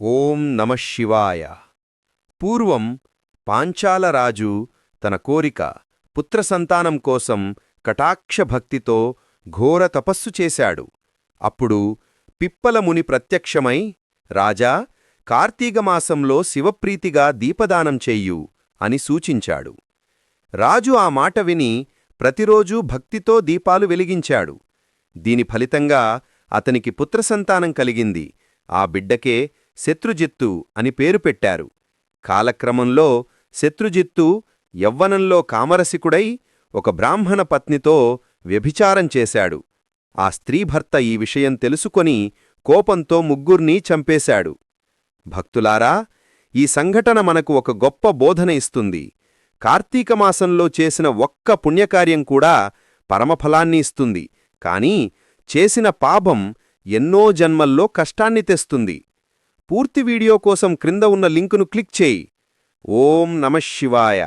ఓం నమ శివాయ. పూర్వం పాంచాలరాజు తన కోరిక పుత్రసంతానం కోసం కటాక్షభక్తితో ఘోర తపస్సు చేశాడు. అప్పుడు పిప్పలముని ప్రత్యక్షమై రాజా కార్తీకమాసంలో శివప్రీతిగా దీపదానం చెయ్యు అని సూచించాడు. రాజు ఆ మాట విని ప్రతిరోజూ భక్తితో దీపాలు వెలిగించాడు. దీని ఫలితంగా అతనికి పుత్రసంతానం కలిగింది. ఆ బిడ్డకే శత్రుజిత్తు అని పేరు పెట్టారు. కాలక్రమంలో శత్రుజిత్తు యవ్వనంలో కామరసికుడై ఒక బ్రాహ్మణ పత్నితో వ్యభిచారం చేశాడు. ఆ స్త్రీభర్త ఈ విషయం తెలుసుకొని కోపంతో ముగ్గుర్నీ చంపేశాడు. భక్తులారా ఈ సంఘటన మనకు ఒక గొప్ప బోధన ఇస్తుంది. కార్తీకమాసంలో చేసిన ఒక్క పుణ్యకార్యం కూడా పరమఫలాన్ని ఇస్తుంది. కాని చేసిన పాపం ఎన్నో జన్మల్లో కష్టాన్ని తెస్తుంది. పూర్తి వీడియో కోసం క్రింద ఉన్న లింకును క్లిక్ చేయి. ఓం నమః శివాయ.